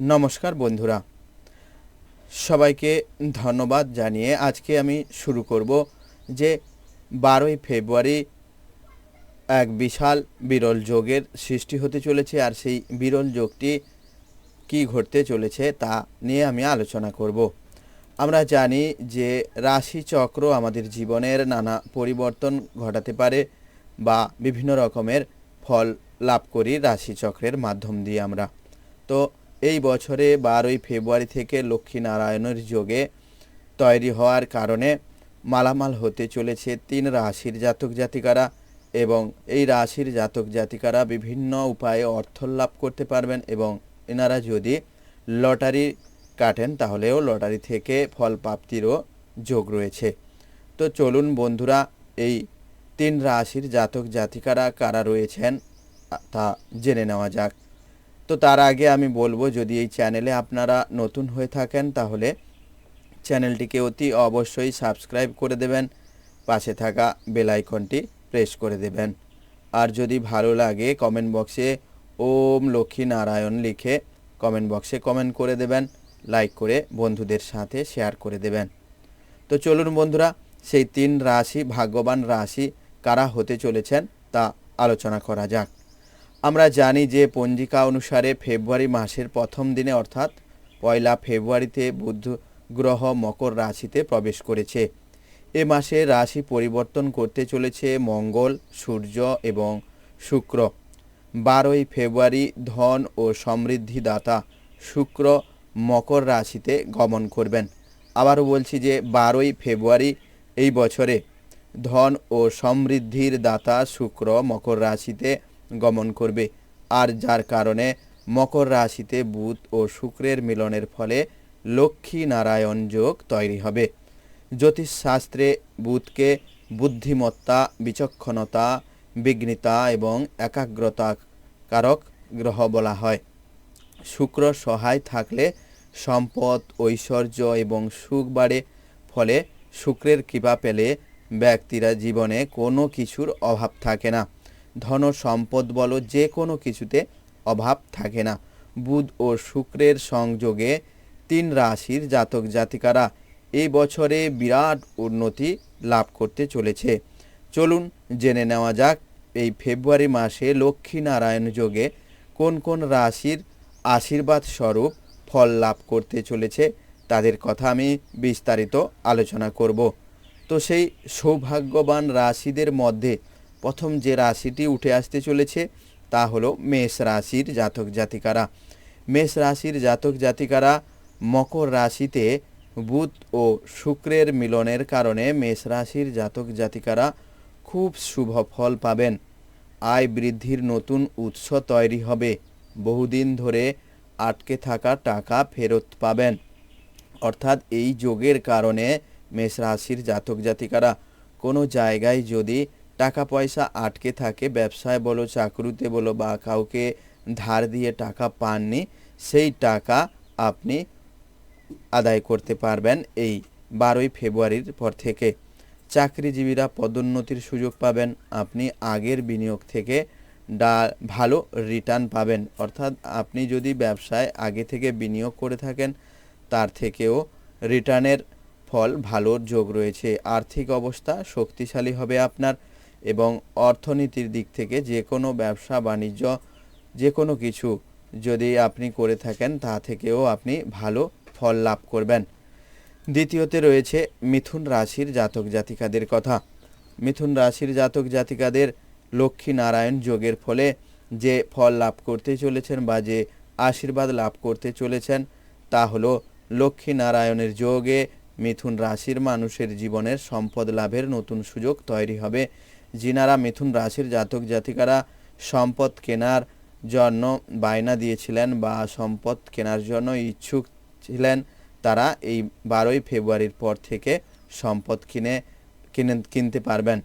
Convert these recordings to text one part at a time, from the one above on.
নমস্কার বন্ধুরা। সবাইকে ধন্যবাদ জানিয়ে আজকে আমি শুরু করব যে বারোই ফেব্রুয়ারি এক বিশাল বিরল যোগের সৃষ্টি হতে চলেছে আর সেই বিরল যোগটি কি ঘটতে চলেছে তা নিয়ে আমি আলোচনা করব। আমরা জানি যে রাশি চক্র আমাদের জীবনের নানা পরিবর্তন ঘটাতে পারে বা বিভিন্ন রকমের ফল লাভ করি রাশি চক্রের মাধ্যম দিয়ে আমরা। তো এই বছরে বারোই ফেব্রুয়ারি থেকে লক্ষ্মীনারায়ণের যোগে তৈরি হওয়ার কারণে মালামাল হতে চলেছে তিন রাশির জাতক জাতিকারা এবং এই রাশির জাতক জাতিকারা বিভিন্ন উপায়ে অর্থ লাভ করতে পারবেন এবং এনারা যদি লটারি কাটেন তাহলেও লটারি থেকে ফল প্রাপ্তিরও যোগ রয়েছে। তো চলুন বন্ধুরা, এই তিন রাশির জাতক জাতিকারা কারা রয়েছেন তা জেনে নেওয়া যাক। তো তার আগে আমি বলব, যদি এই চ্যানেলে আপনারা নতুন হয়ে থাকেন, তাহলে চ্যানেলটিকে অতি অবশ্যই সাবস্ক্রাইব করে দেবেন, পাশে থাকা বেল আইকনটি প্রেস করে দেবেন। আর যদি ভালো লাগে, কমেন্ট বক্সে ওম লক্ষ্মী নারায়ণ লিখে কমেন্ট বক্সে কমেন্ট করে দেবেন, লাইক করে বন্ধুদের সাথে শেয়ার করে দেবেন। তো চলুন বন্ধুরা, সেই তিন রাশি, ভাগ্যবান রাশি কারা হতে চলেছেন তা আলোচনা করা যাক। আমরা জানি যে পঞ্জিকা অনুসারে ফেব্রুয়ারি মাসের প্রথম দিনে অর্থাৎ পয়লা ফেব্রুয়ারিতে বুধ গ্রহ মকর রাশিতে প্রবেশ করেছে। এ মাসে রাশি পরিবর্তন করতে চলেছে মঙ্গল, সূর্য এবং শুক্র। বারোই ফেব্রুয়ারি ধন ও সমৃদ্ধি দাতা শুক্র মকর রাশিতে গমন করবেন। আবারও বলছি যে বারোই ফেব্রুয়ারি এই বছরে ধন ও সমৃদ্ধির দাতা শুক্র মকর রাশিতে গমন করবে। আর যার কারণে মকর রাশিতে বুধ ও শুক্রের মিলনের ফলে লক্ষ্মী নারায়ণ যোগ তৈরি হবে। জ্যোতিষশাস্ত্রে বুধকে বুদ্ধিমত্তা, বিচক্ষণতা, বিঘ্নিতা এবং একাগ্রতা কারক গ্রহ বলা হয়। শুক্র সহায় থাকলে সম্পদ, ঐশ্বর্য এবং সুখ বাড়ে। ফলে শুক্রের কৃপা পেলে ব্যক্তিরা জীবনে কোনো কিছুর অভাব থাকে না। ধন সম্পদ বলো যে কোনো কিছুতে অভাব থাকে না। বুধ ও শুক্রের সংযোগে তিন রাশির জাতক জাতিকারা এই বছরে বিরাট উন্নতি লাভ করতে চলেছে। চলুন জেনে নেওয়া যাক, এই ফেব্রুয়ারি মাসে লক্ষ্মী নারায়ণ যোগে কোন কোন রাশির আশীর্বাদ স্বরূপ ফল লাভ করতে চলেছে তাদের কথা আমি বিস্তারিত আলোচনা করব। তো সেই সৌভাগ্যবান রাশিদের মধ্যে প্রথম যে রাশিটি উঠে আসতে চলেছে তা হলো মেষ রাশির জাতক জাতিকারা। মেষ রাশির জাতক জাতিকারা মকর রাশিতে বুধ ও শুক্রের মিলনের কারণে মেষ রাশির জাতক জাতিকারা খুব শুভ ফল পাবেন। আয় বৃদ্ধির নতুন উৎস তৈরি হবে। বহুদিন ধরে আটকে থাকা টাকা ফেরত পাবেন। অর্থাৎ এই যোগের কারণে মেষ রাশির জাতক জাতিকারা কোনো জায়গায় যদি টাকা পয়সা আটকে থাকে, ব্যবসায় বলো, চাকরিতে বলো বা কাউকে ধার দিয়ে টাকা পাননি, সেই টাকা আপনি আদায় করতে পারবেন এই বারোই ফেব্রুয়ারির পর থেকে। চাকরিজীবীরা পদোন্নতির সুযোগ পাবেন, আপনি আগের বিনিয়োগ থেকে ডা, ভালো রিটার্ন পাবেন। অর্থাৎ আপনি যদি ব্যবসায় আগে থেকে বিনিয়োগ করে থাকেন, তার থেকেও রিটার্নের ফল ভালো যোগ রয়েছে। আর্থিক অবস্থা শক্তিশালী হবে আপনার। এবং অর্থনীতির দিক থেকে যে কোনো ব্যবসা, বাণিজ্য, যে কোনো কিছু যদি আপনি করে থাকেন, তা থেকেও আপনি ভালো ফল লাভ করবেন। দ্বিতীয়তে রয়েছে মিথুন রাশির জাতক জাতিকাদের কথা। মিথুন রাশির জাতক জাতিকাদের লক্ষ্মী নারায়ণ যোগের ফলে যে ফল লাভ করতে চলেছেন বা যে আশীর্বাদ লাভ করতে চলেছেন, তা হলো লক্ষ্মী নারায়ণের যোগে মিথুন রাশির মানুষের জীবনের সম্পদ লাভের নতুন সুযোগ তৈরি হবে। যিনারা মিথুন রাশির জাতক জাতিকারা সম্পদ কেনার জন্য বায়না দিয়েছিলেন বা সম্পদ কেনার জন্য ইচ্ছুক ছিলেন তারা এই বারোই ফেব্রুয়ারির পর থেকে সম্পদ কিনে কিনে, কিনতে পারবেন।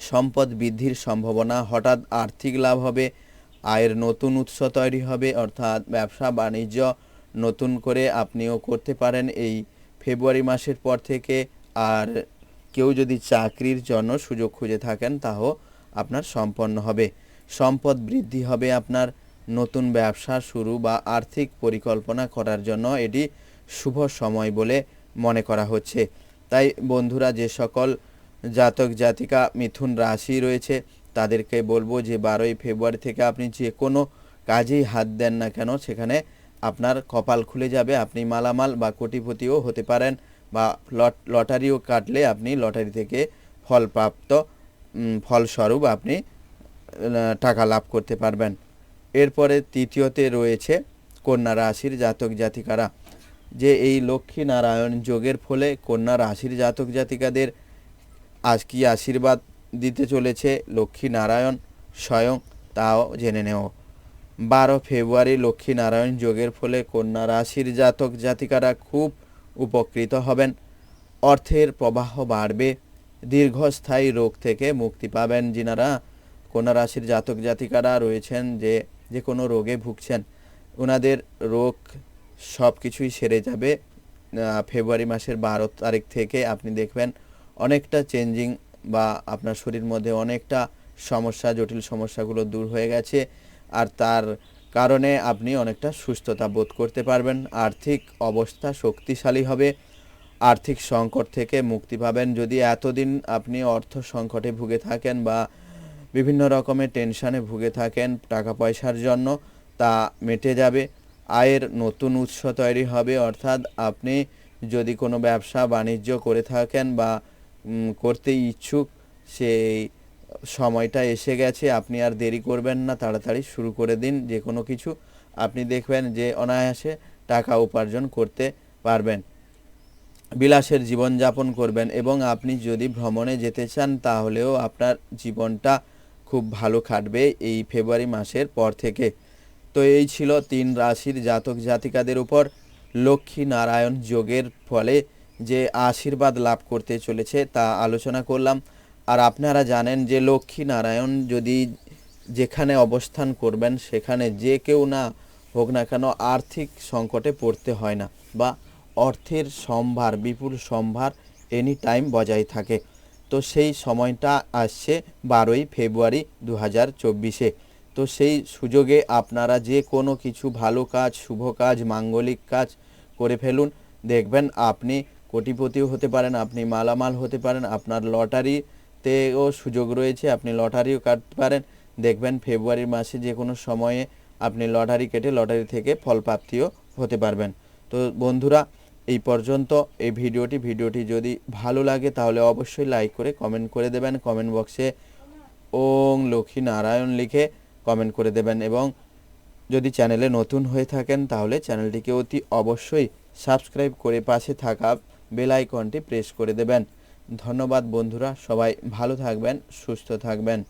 সম্পদ বৃদ্ধির সম্ভাবনা, হঠাৎ আর্থিক লাভ হবে, আয়ের নতুন উৎস তৈরি হবে, অর্থাৎ ব্যবসা বাণিজ্য নতুন করে আপনিও করতে পারেন এই ফেব্রুয়ারি মাসের পর থেকে। আর কেউ যদি চাকরির জন্য সুযোগ খুঁজে থাকেন তাও আপনার সম্পন্ন হবে। সম্পদ বৃদ্ধি হবে আপনার নতুন ব্যবসা শুরু বা আর্থিক পরিকল্পনা করার জন্য এটি শুভ সময় বলে মনে করা হচ্ছে। তাই বন্ধুরা, যে সকল জাতক, জাতিকা, মিথুন রাশি রয়েছে, তাদেরকে বলব যে বারোই ফেব্রুয়ারি থেকে আপনি যে কোনো কাজেই হাত দেন না কেন, সেখানে আপনার কপাল খুলে যাবে, আপনি মালামাল বা কোটিপতিও হতে পারেন। বা লট, লটারিও কাটলে আপনি লটারি থেকে ফলপ্রাপ্ত ফলস্বরূপ আপনি টাকা লাভ করতে পারবেন। এরপরে তৃতীয়তে রয়েছে কন্যা রাশির জাতক জাতিকারা, যে এই লক্ষ্মী নারায়ণ যোগের ফলে কন্যা রাশির জাতক জাতিকাদের আজ কি আশীর্বাদ দিতে চলেছে? লক্ষ্মী নারায়ণ স্বয়ং, তাও জেনে নেও। বারো ফেব্রুয়ারি লক্ষ্মী নারায়ণ যোগের ফলে কন্যা রাশির জাতক জাতিকারা খুব উপকৃত হবেন। অর্থের প্রবাহ বাড়বে, দীর্ঘস্থায়ী রোগ থেকে মুক্তি পাবেন যিনারা কন্যা রাশির জাতক জাতিকারা রয়েছেন যে যে কোনো রোগে ভুগছেন। ওনাদের রোগ সব কিছুই সেরে যাবে। ফেব্রুয়ারি মাসের বারো তারিখ থেকে আপনি দেখবেন অনেকটা চেঞ্জিং বা আপনার শরীর মধ্যে অনেকটা সমস্যা, জটিল সমস্যাগুলো দূর হয়ে গেছে। আর তার কারণে আপনি অনেকটা সুস্থতা বোধ করতে পারবেন। আর্থিক অবস্থা শক্তিশালী হবে। আর্থিক সংকট থেকে মুক্তি পাবেন। যদি এতদিন আপনি অর্থ সংকটে ভুগে থাকেন বা বিভিন্ন রকমের টেনশানে ভুগে থাকেন টাকা পয়সার জন্য, তা মেটে যাবে। আয়ের নতুন উৎস তৈরি হবে। অর্থাৎ আপনি যদি কোনো ব্যবসা বাণিজ্য করে থাকেন বা করতে ইচ্ছুক, সেই সময়টা এসে গেছে, আপনি আর দেরি করবেন না, তাড়াতাড়ি শুরু করে দিন যে কোনো কিছু। আপনি দেখবেন যে অনায়াসে টাকা উপার্জন করতে পারবেন। বিলাসের জীবনযাপন করবেন এবং আপনি যদি ভ্রমণে যেতে চান, তাহলেও আপনার জীবনটা খুব ভালো কাটবে এই ফেব্রুয়ারি মাসের পর থেকে। তো এই ছিল তিন রাশির জাতক জাতিকাদের উপর। লক্ষ্মী নারায়ণ যোগের ফলে যে আশীর্বাদ লাভ করতে চলেছে তা আলোচনা করলাম। আর আপনারা জানেন যে লক্ষ্মী নারায়ণ যদি যেখানে অবস্থান করবেন, সেখানে যে কেউ না হোক না কেন আর্থিক সংকটে পড়তে হয় না বা অর্থের সম্ভার, বিপুল সম্ভার এনি টাইম বজায় থাকে। তো সেই সময়টা আসছে বারোই ফেব্রুয়ারি দু হাজার চব্বিশে। তো সেই সুযোগে আপনারা যে কোনো কিছু ভালো কাজ, শুভ কাজ, মাঙ্গলিক কাজ করে ফেলুন। দেখবেন আপনি কোটিপতিও হতে পারেন, আপনি মালামাল হতে পারেন, আপনার লটারিতেও সুযোগ রয়েছে, আপনি লটারিও কাটতে পারেন। দেখবেন ফেব্রুয়ারি মাসে যে কোনো সময়ে আপনি লটারি কেটে লটারি থেকে ফলপ্রাপ্তিও হতে পারবেন। তো বন্ধুরা, এই পর্যন্ত এই ভিডিওটি। ভিডিওটি যদি ভালো লাগে তাহলে অবশ্যই লাইক করে কমেন্ট করে দেবেন। কমেন্ট বক্সে ওং লক্ষ্মী নারায়ণ লিখে কমেন্ট করে দেবেন এবং যদি চ্যানেলে নতুন হয়ে থাকেন তাহলে চ্যানেলটিকে অতি অবশ্যই সাবস্ক্রাইব করে পাশে থাকা বেল আইকনটি প্রেস করে দেবেন। ধন্যবাদ বন্ধুরা সবাই ভালো থাকবেন সুস্থ থাকবেন।